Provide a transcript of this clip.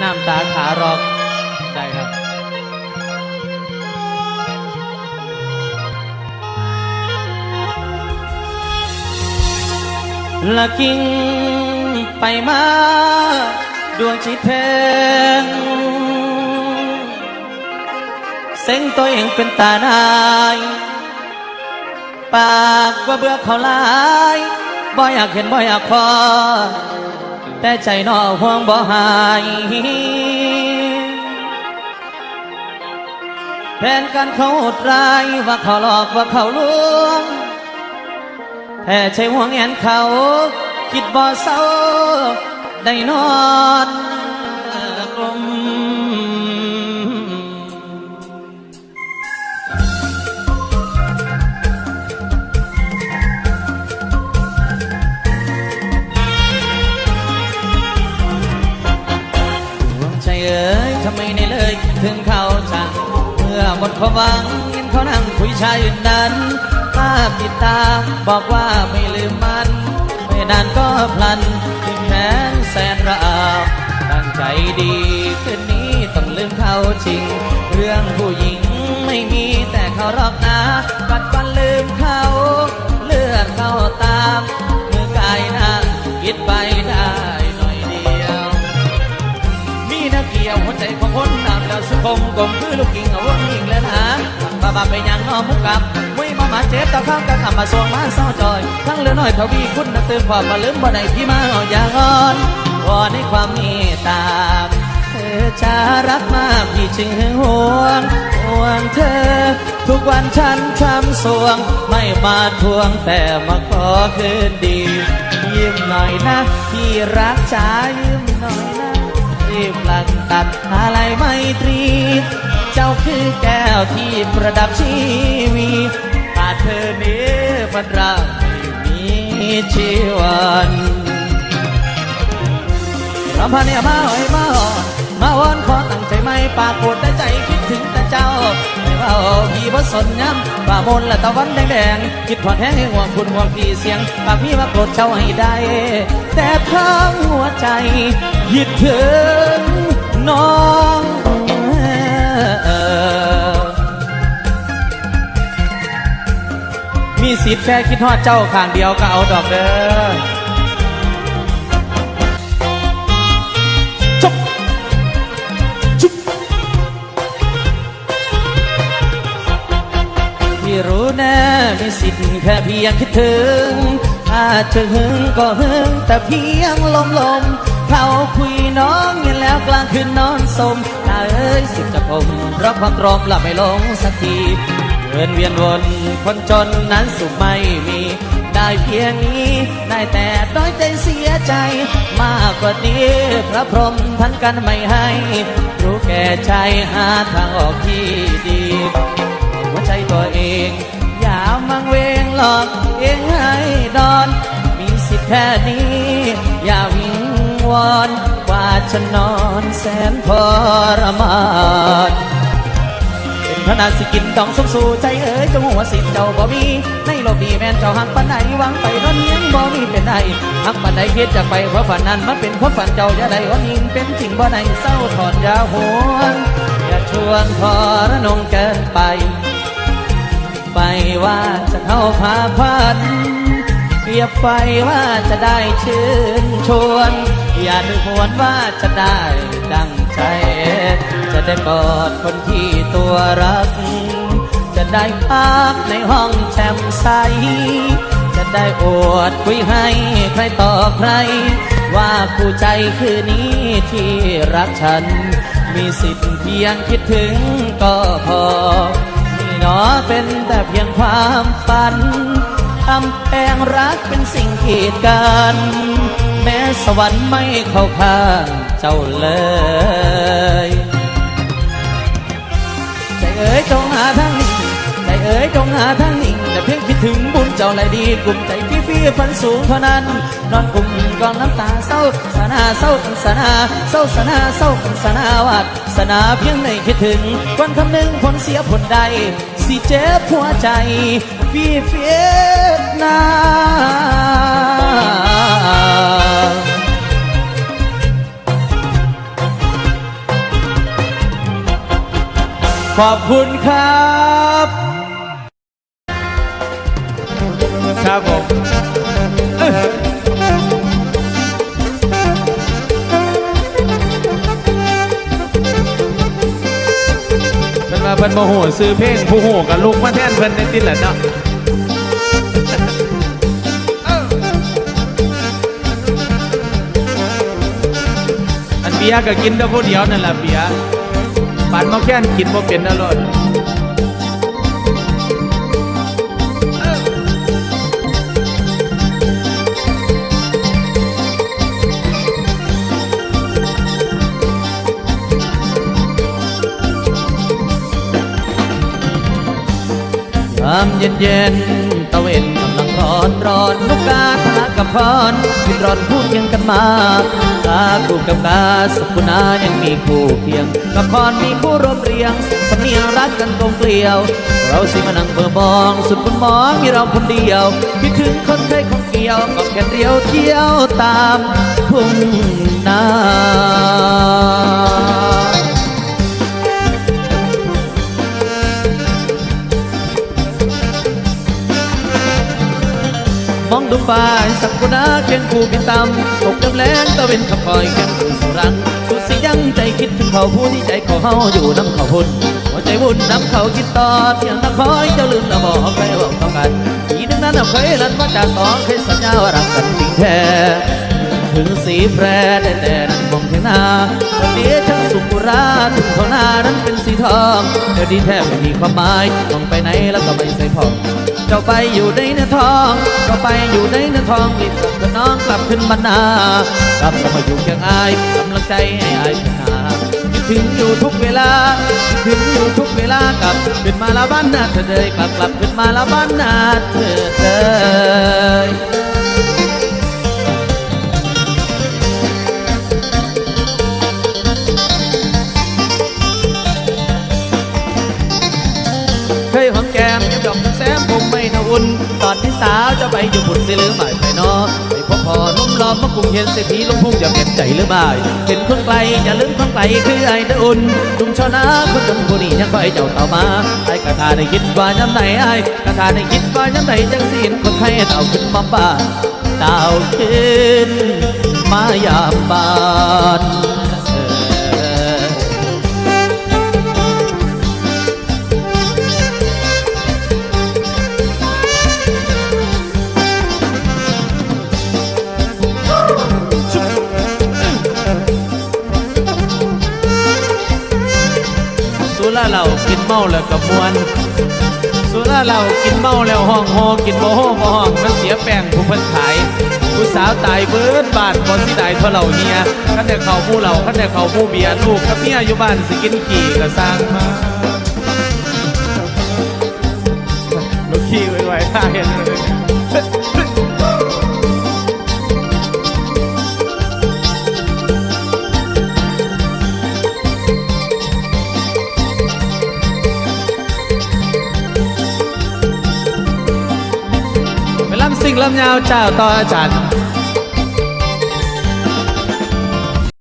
น้ำตาขารอกได้ครับละกิ่งไปมาดวงจิตเพงเซ็งตัวเองเป็นตาหนายปากว่าเบื่อเขาลายบ่อยากเห็นบ่อยากพอ แต่ใจนอห่วงบ่หายแผนการเขาอดร้ายว่าเขาหลอกว่าเขาลวงแท้ใจห่วงแอนเขา คิดบ่เศร้าได้นอน มื่อหมดความหวังเห็นเขานั่งคุยชายอื่นนั้นภาพติดตาบอกว่าไม่ลืมมัน ไม่นานก็พลันถึงแขนแสนระอาตั้งใจดีคืนนี้ต้องลืมเขาจริง เรื่องผู้หญิงไม่มีแต่เขารอกนะปัดฟันลืมเขาเลือดเข้าตามมือกายน้าคิดไปได้หน่อยเดียว มีนักเกี่ยวหัวใจของคนนำแล้วสุขมกลมคือลูกกิ่ง บาไปยังนอมุกกับไว้ยมามาเจ็บตะข้างกะทำมาสวงมาเศร้าจอย ทั้งเลือน้อยทวีคุณนักเติมความมาลืมบ่ได้พี่มาอย่างอ่อนวอนในความเมตตาเธอจะรักมากพี่จึงหึงหวงห่วงเธอ ทุกวันฉันทำสวง ไม่มาทวงแต่มาขอคืนดี ยิ้มหน่อยนะ พี่รักจ๋ายิ้มหน่อยนะ รีบหลังตัดอะไรไมตรี เจ้าคือแก้วที่ประดับชีวีขาดเธอเนี้พันเราไม่มีชีวันรำพันเนี่ยมาหอยมาหอนมาอ่อนขอตั้งใจไม่ปากปวดแต่ใจคิดถึงแต่เจ้าไม่ว่าพี่บ่สนย้ำว่ามนและตะวันแดงๆคิดถอดแห้งให้ห่วงคุณห่วงพี่เสียงปากพี่มาโปรดเจ้าให้ได้ แต่ทั้งหัวใจคิดถึง น้องมีสิทธิ์แค่คิดฮอดเจ้าข้างเดียวก็เอาดอกเด้อจบจุบพี่รู้แน่มีสิทธิ์แค่เพียงคิดถึงถ้าจะหึงก็หึงแต่เพียงลมลม สมตาเอ้ยสิจะผมเพราะความตรมหลับไม่ลงสักทีเดินเวียนวนคนจนนั้นสุขไม่มี ได้เพียงนี้ได้แต่ด้อยใจเสียใจ มากกว่านี้ พระพรหมท่านกันไม่ให้ รู้แก่ใจหาทางออกที่ดีหัวใจตัวเอง อย่ามังเวงหลอกเองให้ดอน มีสิทธิ์แค่นี้ อย่าวิ วอนว่าจะนนอนแสนทรมานเป็นพระนาสิกินต้องสมสู่ใจเอ๋ยจงหัวสิเจ้าบ่มีในโลกนี้แม่นเจ้าหักปันไหนหวังไปร้อนยังบ่มีเป็นไดหักปันไหนคิดจากไปเพราะฝันนั้นมันเป็นความฝันเจ้าอย่าได้วันยิงเป็นจริงบ่ในเศร้าถอนยาหวนอย่าชวนทรนงเกินไป ไปว่าจะเข้าพาพัน เรียบไฟว่าจะได้ชื่นชวน อย่านึกหวนว่าจะได้ดังใจ จะได้กอดคนที่ตัวรัก จะได้พักในห้องแช่มใส จะได้อวดคุยให้ใครต่อใคร ว่าคู่ใจคือนี้ที่รักฉัน มีสิทธิ์เพียงคิดถึงก็พอนี่หนอเป็นแต่เพียงความฝัน ทำแพงรักเป็นสิ่งกีดกันแม้สวรรค์ไม่เข้าข้างเจ้าเลยใจเอ๋ยจงหาทางนิ่งใจเอ๋ยจงหาทางนิ่งแต่เพียงคิดถึงบุญเจ้าไรดีกลุ่มใจพี่พี่พันสูงเท่านั้นนอนกลุ่มกองน้ำตาเศร้าสนาเศร้าสนาเศร้าสนาเศร้าสนาวัดสนาเพียงไม่คิดถึงวันคำหนึ่งผลเสียผลใด สิเจ็บหัวใจฟีเฟียนาขอบคุณครับ พิ่นโมโหซื้อเพลงผู้โหกับลูกมาแทนเพิ่นในติดแหละเนาะอันเบียร์ก็กินแต่ผู้เดียวนั่นแหละเบียร์ปันมาแค่นกินบ่เป็นอร่อยามเย็นเย็นตะเวนกำลังร้อนร้อนนุกกาทะกับพรกินร้อนพูดเคียงกันมาตาคู่กับกาสุกุณายังมีคู่เคียงกับพรมีคู่รวมเรียงสำเนียงรักกันกลมเกลียว เราสิมานั่งเบอร์บองสุดบนมองมีเราคนเดียวคิดถึงคนเคยของเกี่ยวก็แค่เดียวเที่ยวตามทุ่งนา ดูฟ้าสักกุณาเคียงคู่กินตำตกน้ำแรงตะเวนขับคอยเคียงคู่สุรังสุดสิยังใจคิดถึงเขาผู้ที่ใจเขาเฮาอยู่น้ำเขาหุ่นหัวใจวุ่นน้ำเขาคิดต่อเที่ยงตะคอยเจ้าลืมละบอกใครบอกต้องกันอีนึงนั้นเคยลันว่าจากสองเคยสัญญาว่ารักกันจริงแท้ถึงสีแพรได้แต่นั้นมองเทียงนาวันนี้ช่างสุกุราถึงท้องนานั้นเป็นสีทองเดี๋ยดีแทบไม่มีความหมายมองไปไหนแล้วก็ไม่ใส่พอง เจ้าไปอยู่ในเนื้อทองก็ไปอยู่ในเนื้อทองรีบกลับกับน้องกลับขึ้นมานากลับมาอยู่เคียงอายกำลังใจให้อายพัฒนาคิดถึงอยู่ทุกเวลาคิดถึงอยู่ทุกเวลากลับขึ้นมาละบ้านนาเธอเลยกลับกลับขึ้นมาละบ้านนาเธอเลย ตอนที่สาวจะไปอยู่บุญสิหรือไม่ไปนอไปพบพอนุ่มล้อมมากรุงเห็นเศรษฐีลงพุ่งจะเปลี่ยนใจหรือไม่เห็นคนไกลอย่าลืมคนไกลคือไอ้เดออุ่นหนุ่มชาวนาคนจนผู้นี้ยังคอยเจ้าเต่ามาไอ้กระทาได้คิดว่าย้ำไหนไอ้กระทาได้คิดว่าย้ำไหนจังสินคนไทยเต่าขึ้นมาบ้านเต่าขึ้นมายามบ้าน เรากินเมาแล้วกับมวนสุราเรากินเมาแล้วห้องโฮกินโมโหบ่ห้องมันเสียแป้งผู้เพิ่นขายผู้สาวตายเบิดบาดบ่สิได้เท่าเราเฮียคันแต่เขาผู้เราคันแต่เขาผู้เบียร์ลูกกับเมียอยู่บ้านสิกินขี่ก็สร้างมาลูกขี่ไว้ๆท่าเห็นเลย ลำสิ่งลำยาวเจ้าต่ออาจารย์